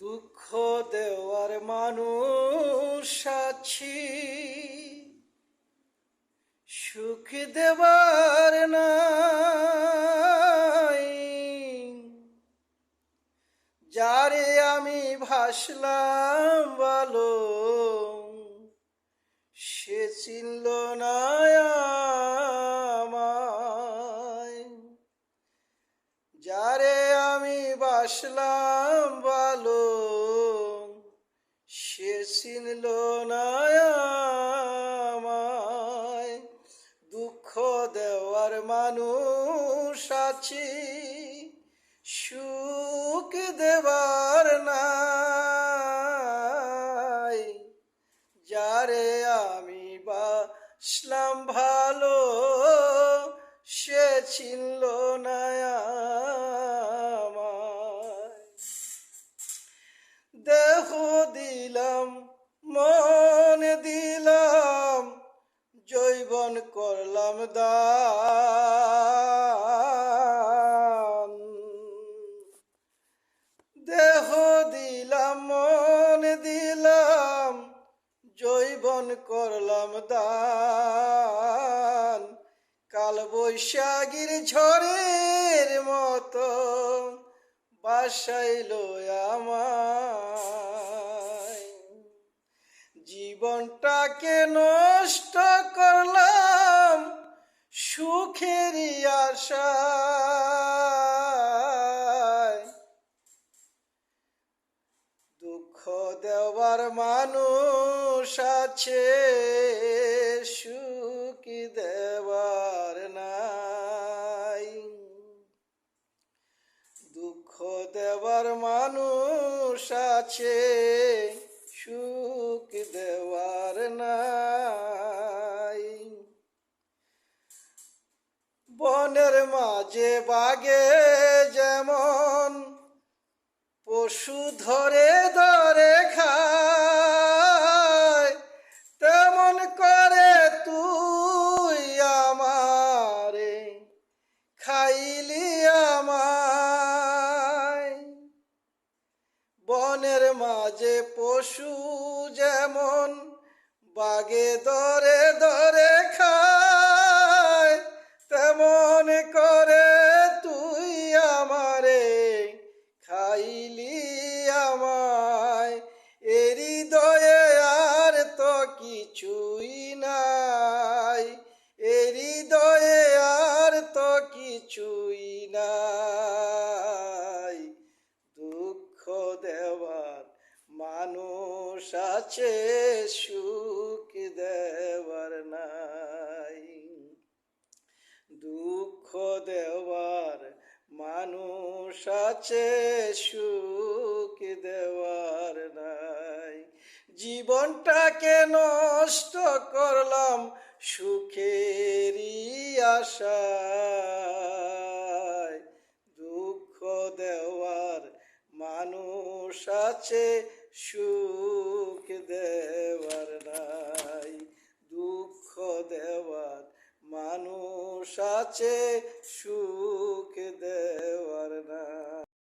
দুঃখ দেওয়ার মানুষ আছি। সুখ দেবার নাই। যারে আমি ভাসলাম ভালো, সে চিনল না যারে বাসলাম ভালো সে চিনল আমায়। দুঃখ দেওয়ার মানুষ আছি, সুখ দেবার নাই। যারে আমি বাসলাম ভালো, সে চিনল না দেহ দিলাম মন দিলাম জৈবন করলাম দান। কাল বৈশাখীর ঝড়ের মতো বাসাইল সুখেরই আশায়। দুঃখ দেওয়ার মানুষ আছে, সুখ দেওয়ার নাই। দুঃখ দেওয়ার মানুষ আছে, সুখ দেওয়ার নাই। মাঝে বাগে যেমন পশু ধরে ধরে খায়, তেমন করে তুই আমারে খাইলি আমায়। বনের মাঝে পশু যেমন বাগে ধরে ধরে এরি দয়ে আর তো কিছুই নাই। এরি দয়ে আর তো কিছুই নাই। দুঃখ দেওয়ার মানুষ আছে, সুখ দেওয়ার নাই। দুঃখ দেওয়ার মানুষ আছে, সুখ দেওয়ার জীবনটাকে নষ্ট করলাম সুখেরই আশায়। দুঃখ দেওয়ার মানুষ আছে, সুখ দেওয়ার নাই। দুঃখ দেওয়ার মানুষ আছে, সুখ দেওয়ার